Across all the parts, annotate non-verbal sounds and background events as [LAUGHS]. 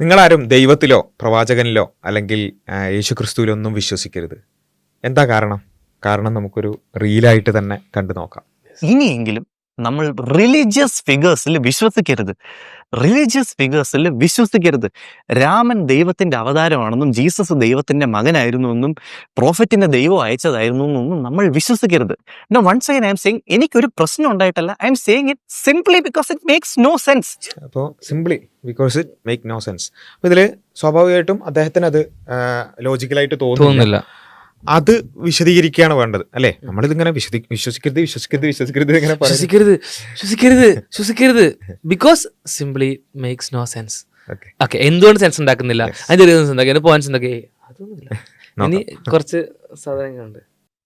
നിങ്ങളാരും ദൈവത്തിലോ പ്രവാചകനിലോ അല്ലെങ്കിൽ യേശുക്രിസ്തുവിലോ ഒന്നും വിശ്വസിക്കരുത്. എന്താ കാരണം? കാരണം നമുക്കൊരു റീലായിട്ട് തന്നെ കണ്ടു നോക്കാം ഇനിയെങ്കിലും നമ്മൾ റിലീജിയസ് ഫിഗേഴ്സിൽ വിശ്വസിക്കരുത്. റിലീജിയസ് ഫിഗേഴ്സിൽ വിശ്വസിക്കരുത്. രാമൻ ദൈവത്തിന്റെ അവതാരമാണെന്നും ജീസസ് ദൈവത്തിന്റെ മകനായിരുന്നു എന്നും പ്രോഫറ്റിന്റെ ദൈവം അയച്ചതായിരുന്നു എന്നൊന്നും നമ്മൾ വിശ്വസിക്കരുത്. No once again I'm saying എനിക്കൊരു പ്രശ്നം ഉണ്ടായിട്ടല്ല. I'm saying it simply because it makes no sense അപ്പോൾ simply because it make no sense അപ്പോൾ ഇതിൽ സ്വാഭാവികമായിട്ടും അദ്ദേഹത്തിന് അത് ലോജിക്കലായിട്ട് തോന്നുന്നില്ല. തോന്നുന്നില്ല. അത് വിശദീകരിക്കുകയാണ് വേണ്ടത് അല്ലേ? നമ്മളിതിങ്ങനെ വിശദി വിശ്വസിക്കരുത് വിശ്വസിക്കരുത് വിശ്വസിക്കരുത് ഇങ്ങനെ വിശ്വസിക്കരുത് വിശ്വസിക്കരുത് ശ്വസിക്കരുത് ശ്വസിക്കരുത് because simply makes no sense okay okay എന്തുകൊണ്ട് സെൻസ് ഉണ്ടാക്കുന്നില്ല? അതിന്റെ റീസൺസ് ഉണ്ടാക്കി അതിന്റെ പോയിന്റ്സ് ഉണ്ടാക്കി. അതൊന്നുമില്ല. ഇനി കുറച്ച് സാധനങ്ങളുണ്ട്.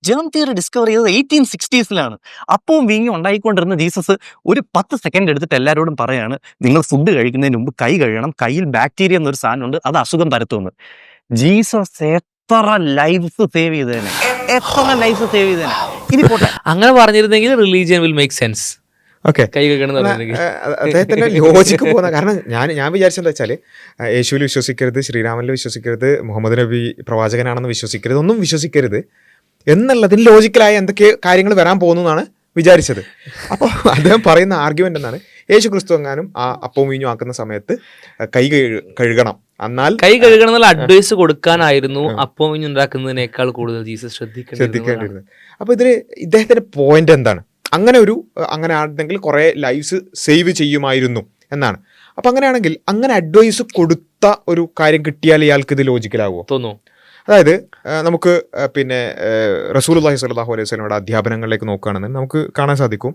ജേം തിയറി ഡിസ്കവർ ചെയ്തത് എയ്റ്റീൻ സിക്സ്റ്റീസിലാണ് അപ്പവും വീങ്ങി ഉണ്ടായിക്കൊണ്ടിരുന്ന ജീസസ് ഒരു പത്ത് സെക്കൻഡ് എടുത്തിട്ട് എല്ലാവരോടും പറയാണ് നിങ്ങൾ ഫുഡ് കഴിക്കുന്നതിന് മുമ്പ് കൈ കഴുകണം. കയ്യിൽ ബാക്ടീരിയ എന്നൊരു സാധനമുണ്ട് അത് അസുഖം പരത്തുമെന്ന്. ജീസസ് എത്ര ലൈഫ്സ് സേവ് ചെയ്തേനെ? എത്ര ലൈഫ് സേവ് ചെയ്തേനെ? ഇനി പോട്ടെ. അങ്ങനെ പറഞ്ഞിരുന്നെങ്കിൽ religion will make sense okay അദ്ദേഹത്തിന്റെ ലോജിക്ക് പോകുന്ന കാരണം ഞാൻ ഞാൻ വിചാരിച്ചെന്താ വെച്ചാൽ യേശുവിൽ വിശ്വസിക്കരുത് ശ്രീരാമനിൽ വിശ്വസിക്കരുത് മുഹമ്മദ് നബി പ്രവാചകനാണെന്ന് വിശ്വസിക്കരുത് ഒന്നും വിശ്വസിക്കരുത് എന്നുള്ളതിന് ലോജിക്കലായ എന്തൊക്കെ കാര്യങ്ങൾ വരാൻ പോകുന്നു എന്നാണ് വിചാരിച്ചത്. അപ്പോൾ അദ്ദേഹം പറയുന്ന ആർഗ്യുമെന്റ് എന്താണ് യേശു ക്രിസ്തു എങ്ങാനും ആ അപ്പവും വീഞ്ഞും ആക്കുന്ന സമയത്ത് കൈ കഴുകണം. എന്നാൽ കൈ കഴുകണം എന്നുള്ള അഡ്വൈസ് കൊടുക്കാനായിരുന്നു. അപ്പോ ഉണ്ടാക്കുന്നതിനേക്കാൾ കൂടുതൽ ജീസസ് ശ്രദ്ധിക്കേണ്ടിരുന്നത് അപ്പോൾ ഇതിൽ ഇദ്ദേഹത്തിന്റെ പോയിന്റ് എന്താണ്? അങ്ങനെ ഒരു അങ്ങനെ ആണെങ്കിൽ കുറെ ലൈഫ്സ് സേവ് ചെയ്യുമായിരുന്നു എന്നാണ്. അപ്പൊ അങ്ങനെയാണെങ്കിൽ അങ്ങനെ അഡ്വൈസ് കൊടുത്ത ഒരു കാര്യം കിട്ടിയാൽ ഇയാൾക്ക് ഇത് ലോജിക്കലാകുമോ തോന്നുന്നു. അതായത് നമുക്ക് പിന്നെ റസൂൽ അള്ളാഹി സ്വല്ലാഹു അലൈഹി സ്വലമയുടെ അധ്യാപനങ്ങളിലേക്ക് നോക്കുകയാണെന്ന് നമുക്ക് കാണാൻ സാധിക്കും.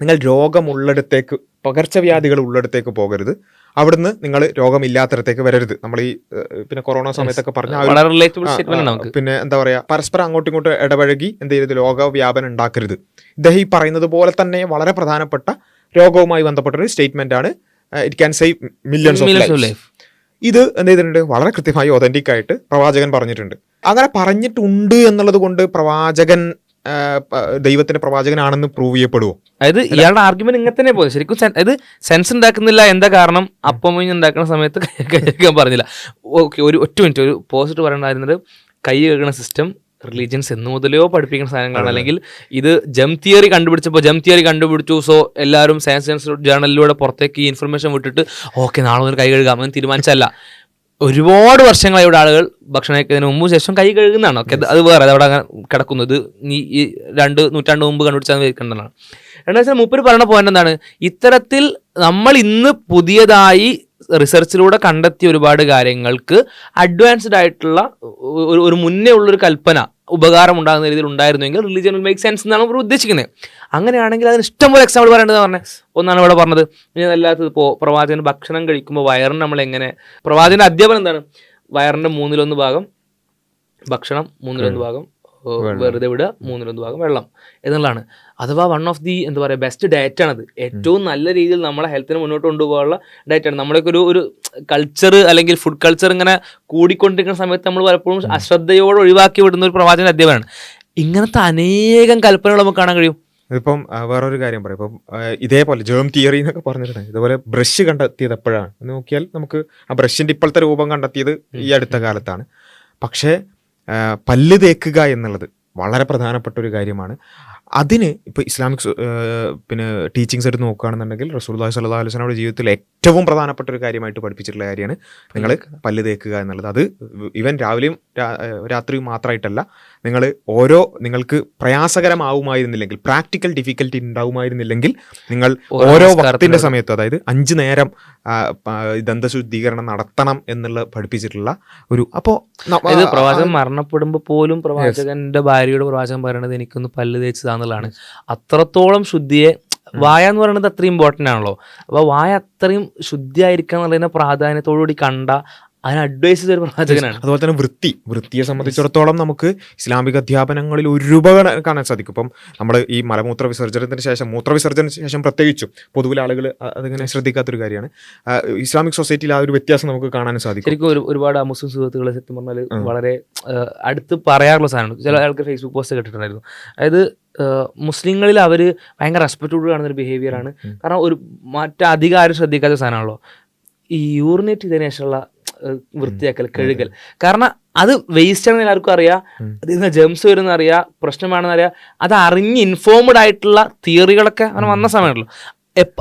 നിങ്ങൾ രോഗമുള്ളിടത്തേക്ക് പകർച്ചവ്യാധികൾ ഉള്ളിടത്തേക്ക് പോകരുത്. അവിടുന്ന് നിങ്ങൾ രോഗമില്ലാത്തടത്തേക്ക് വരരുത്. നമ്മൾ ഈ പിന്നെ കൊറോണ സമയത്തൊക്കെ പറഞ്ഞ പിന്നെ എന്താ പറയാ പരസ്പരം അങ്ങോട്ടും ഇങ്ങോട്ടും ഇടപഴകി എന്ത് ചെയ്യരുത് രോഗവ്യാപനം ഉണ്ടാക്കരുത്. ഇദ്ദേഹം ഈ പറയുന്നത് പോലെ തന്നെ വളരെ പ്രധാനപ്പെട്ട രോഗവുമായി ബന്ധപ്പെട്ട ഒരു സ്റ്റേറ്റ്മെന്റ് ആണ് it can save millions of life ഇത് എന്ത് ചെയ്തിട്ടുണ്ട്? വളരെ കൃത്യമായി ഒതന്റിക് ആയിട്ട് പ്രവാചകൻ പറഞ്ഞിട്ടുണ്ട്. അങ്ങനെ പറഞ്ഞിട്ടുണ്ട് എന്നുള്ളത് കൊണ്ട് പ്രവാചകൻ ദൈവത്തിന്റെ പ്രവാചകനാണെന്ന് പ്രൂവ് ചെയ്യപ്പെടുവോ? അതായത് ഇയാളുടെ ആർഗ്യുമെന്റ് ഇങ്ങനെ തന്നെ പോയി. ശരിക്കും അതായത് അത് സെൻസ് ഉണ്ടാക്കുന്നില്ല എന്താ കാരണം? അപ്പം ഉണ്ടാക്കുന്ന സമയത്ത് [LAUGHS] കഴിക്കാൻ പറഞ്ഞില്ല. ഓക്കെ ഒരു ഒറ്റ മിനിറ്റ് ഒരു പോസിറ്റ് പറയണ്ടായിരുന്നത് കൈ കഴുകുന്ന സിസ്റ്റം റിലീജിയൻസ് എന്ന് മുതലോ പഠിപ്പിക്കുന്ന സാധനങ്ങളാണ്. അല്ലെങ്കിൽ ഇത് ജം തിയറി കണ്ടുപിടിച്ചപ്പോൾ ജം തിയറി കണ്ടുപിടിച്ചു. സോ എല്ലാവരും സയൻസ് ജേണലിലൂടെ ജേർണലിലൂടെ പുറത്തേക്ക് ഈ ഇൻഫർമേഷൻ വിട്ടിട്ട് ഓക്കെ നാളെ മുതൽ കൈ കഴുകാം. അങ്ങനെ തീരുമാനിച്ചല്ല ഒരുപാട് വർഷങ്ങളായി ഇവിടെ ആളുകൾ ഭക്ഷണം കഴിക്കുന്നതിന് മുമ്പ് ശേഷം കൈ കഴുകുന്നതാണ്. ഓക്കെ അത് വേറെ അവിടെ അങ്ങനെ കിടക്കുന്നത്. നീ ഈ രണ്ട് നൂറ്റാണ്ട് മുമ്പ് കണ്ടുപിടിച്ചാൽ വെക്കേണ്ടതാണ്. രണ്ടാം വെച്ചാൽ മൂപ്പര് പറയുന്ന പോയിന്റ് എന്താണ്? ഇത്തരത്തിൽ നമ്മൾ ഇന്ന് പുതിയതായി റിസർച്ചിലൂടെ കണ്ടെത്തിയ ഒരുപാട് കാര്യങ്ങൾക്ക് അഡ്വാൻസ്ഡ് ആയിട്ടുള്ള ഒരു ഒരു മുന്നേ ഉള്ളൊരു കൽപ്പന ഉപകാരം ഉണ്ടാകുന്ന രീതിയിൽ ഉണ്ടായിരുന്നെങ്കിൽ റിലീജിയൻ വിൽ മേക്ക് സെൻസ് എന്നാണ് ഇവർ ഉദ്ദേശിക്കുന്നത്. അങ്ങനെയാണെങ്കിൽ അതിന് ഇഷ്ടംപോലെ എക്സാമ്പിൾ പറയേണ്ടത് പറഞ്ഞത് ഒന്നാണ് ഇവിടെ പറഞ്ഞത്. ഇനി അല്ലാത്തത് ഇപ്പോൾ പ്രവാചകൻ ഭക്ഷണം കഴിക്കുമ്പോൾ വയറിന് നമ്മൾ എങ്ങനെ പ്രവാചകന്റെ അധ്യാപനം എന്താണ്? വയറിന്റെ മൂന്നിലൊന്ന് ഭാഗം ഭക്ഷണം മൂന്നിലൊന്ന് ഭാഗം. വെറുതെ വിടുക മൂന്നിലൊന്ന് ഭാഗം വെള്ളം എന്നുള്ളതാണ്. അഥവാ വൺ ഓഫ് ദി എന്താ പറയുക ബെസ്റ്റ് ഡയറ്റ് ആണത്. ഏറ്റവും നല്ല രീതിയിൽ നമ്മളെ ഹെൽത്തിന് മുന്നോട്ട് കൊണ്ടുപോകാനുള്ള ഡയറ്റ് ആണ്. നമ്മളൊക്കെ ഒരു ഒരു കൾച്ചർ അല്ലെങ്കിൽ ഫുഡ് കൾച്ചർ ഇങ്ങനെ കൂടിക്കൊണ്ടിരിക്കുന്ന സമയത്ത് നമ്മൾ പലപ്പോഴും അശ്രദ്ധയോടെ ഒഴിവാക്കി വിടുന്ന ഒരു പ്രവാചകൻ അധ്യാപനമാണ് ഇങ്ങനത്തെ അനേകം കൽപ്പനകൾ നമുക്ക് കാണാൻ കഴിയും. ഇതിപ്പം വേറൊരു കാര്യം പറയാം. ഇപ്പം ഇതേപോലെ ജേം തിയറി എന്നൊക്കെ പറഞ്ഞിട്ടുണ്ട്. ഇതുപോലെ ബ്രഷ് കണ്ടെത്തിയത് എപ്പോഴാണ്? നോക്കിയാൽ നമുക്ക് ആ ബ്രഷിന്റെ ഇപ്പോഴത്തെ രൂപം കണ്ടെത്തിയത് ഈ അടുത്ത കാലത്താണ്. പക്ഷേ പല്ല് തേക്കുക എന്നുള്ളത് വളരെ പ്രധാനപ്പെട്ട ഒരു കാര്യമാണ്. അതിന് ഇപ്പോൾ ഇസ്ലാമിക് പിന്നെ ടീച്ചിങ്സ് എടുത്ത് നോക്കുകയാണെന്നുണ്ടെങ്കിൽ റസൂൽദാഹി സല്ലാ അലുസ്ലാമിയുടെ ജീവിതത്തിൽ ഏറ്റവും പ്രധാനപ്പെട്ട ഒരു കാര്യമായിട്ട് പഠിപ്പിച്ചിട്ടുള്ള കാര്യമാണ് നിങ്ങൾ പല്ല് തേക്കുക എന്നുള്ളത്. അത് ഇവൻ രാവിലെയും രാത്രിയും മാത്രമായിട്ടല്ല നിങ്ങൾ ഓരോ നിങ്ങൾക്ക് പ്രയാസകരമാവുമായിരുന്നില്ലെങ്കിൽ പ്രാക്ടിക്കൽ ഡിഫിക്കൽറ്റി ഉണ്ടാവുമായിരുന്നില്ലെങ്കിൽ നിങ്ങൾ ഓരോ വർത്തിന്റെ സമയത്ത് അതായത് അഞ്ച് നേരം ദന്തശുദ്ധീകരണം നടത്തണം എന്നുള്ള പഠിപ്പിച്ചിട്ടുള്ള ഒരു അപ്പോൾ ഇത് പ്രവാചകൻ മരണപ്പെടുമ്പോൾ പോലും പ്രവാചകന്റെ ഭാര്യയുടെ പ്രവാചകൻ പറയണത് എനിക്കൊന്ന് പല്ല് തേച്ചതാന്നുള്ളതാണ് അത്രത്തോളം ശുദ്ധിയെ വായ എന്ന് പറയുന്നത് അത്രയും ഇമ്പോർട്ടന്റ് ആണല്ലോ. അപ്പോൾ വായ അത്രയും ശുദ്ധിയായിരിക്കുക എന്നുള്ളതിനെ പ്രാധാന്യത്തോടുകൂടി കണ്ട അതിന് അഡ്വൈസ് ചെയ്ത ഒരു പ്രവാചകനാണ്. അതുപോലെ തന്നെ വൃത്തി. വൃത്തിയെ സംബന്ധിച്ചിടത്തോളം നമുക്ക് ഇസ്ലാമിക അധ്യാപനങ്ങളിൽ ഒരുപാട് കാണാൻ സാധിക്കും. ഇപ്പം നമ്മൾ ഈ മലമൂത്ര വിസർജനത്തിന് ശേഷം മൂത്രവിസർജനത്തിന് ശേഷം പ്രത്യേകിച്ചും പൊതുവിൽ ആളുകൾ അതിങ്ങനെ ശ്രദ്ധിക്കാത്തൊരു കാര്യമാണ്. ഇസ്ലാമിക് സൊസൈറ്റിയിൽ ആ ഒരു വ്യത്യാസം നമുക്ക് കാണാൻ സാധിക്കും. ശരിക്കും ഒരു ഒരുപാട് മുസ്ലിം സുഹൃത്തുക്കളെ സത്യം പറഞ്ഞാൽ. വളരെ അടുത്ത് പറയാറുള്ള സാധനമാണ്. ചില ആൾക്കാർ ഫേസ്ബുക്ക് പോസ്റ്റ് കേട്ടിട്ടുണ്ടായിരുന്നു അതായത് മുസ്ലിങ്ങളിൽ അവർ ഭയങ്കര റെസ്പെക്റ്റോട് കാണുന്ന ഒരു ബിഹേവിയർ ആണ്. കാരണം ഒരു മറ്റധികാരം ശ്രദ്ധിക്കാത്ത സാധനമാണല്ലോ. ഈ യൂറിനേറ്റ് ചെയ്തതിനു ശേഷമുള്ള വൃത്തിയാക്കൽ കഴുകൽ. കാരണം അത് വേസ്റ്റ് ആണെന്ന് എല്ലാവർക്കും അറിയാം. അതിൽ നിന്ന് ജെംസ് വരുന്ന അറിയാം. പ്രശ്നമാണെന്ന് അറിയാം. അത് അറിഞ്ഞ് ഇൻഫോംഡ് ആയിട്ടുള്ള തിയറികളൊക്കെ അങ്ങനെ വന്ന സമയമാണല്ലോ.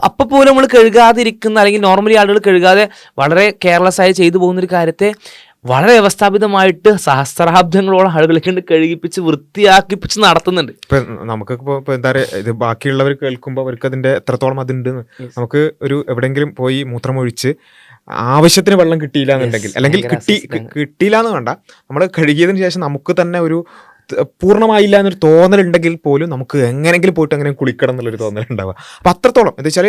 അപ്പൊ പോലും നമ്മൾ കഴുകാതിരിക്കുന്ന അല്ലെങ്കിൽ നോർമലി ആളുകൾ കഴുകാതെ വളരെ കെയർലെസ് ആയി ചെയ്തു പോകുന്ന ഒരു കാര്യത്തെ വളരെ വ്യവസ്ഥാപിതമായിട്ട് സഹസ്രാബ്ദങ്ങളോളം ആളുകളെ കൊണ്ട് കഴുകിപ്പിച്ച് വൃത്തിയാക്കിപ്പിച്ച് നടത്തുന്നുണ്ട്. ഇപ്പൊ നമുക്ക് എന്താ പറയുക ഇത് ബാക്കിയുള്ളവർ കേൾക്കുമ്പോൾ അവർക്ക് അതിന്റെ എത്രത്തോളം അതുണ്ട് നമുക്ക് ഒരു എവിടെങ്കിലും പോയി മൂത്രമൊഴിച്ച് ആവശ്യത്തിന് വെള്ളം കിട്ടിയില്ല എന്നുണ്ടെങ്കിൽ. അല്ലെങ്കിൽ കിട്ടി കിട്ടിയില്ല എന്ന് വേണ്ട. നമ്മൾ കഴുകിയതിന് ശേഷം നമുക്ക് തന്നെ ഒരു പൂർണമായില്ല എന്നൊരു തോന്നലുണ്ടെങ്കിൽ പോലും നമുക്ക് എങ്ങനെങ്കിലും പോയിട്ട് അങ്ങനെ കുളിക്കണം എന്നുള്ളൊരു തോന്നൽ ഉണ്ടാവുക അപ്പൊ അത്രത്തോളം. എന്താ വെച്ചാൽ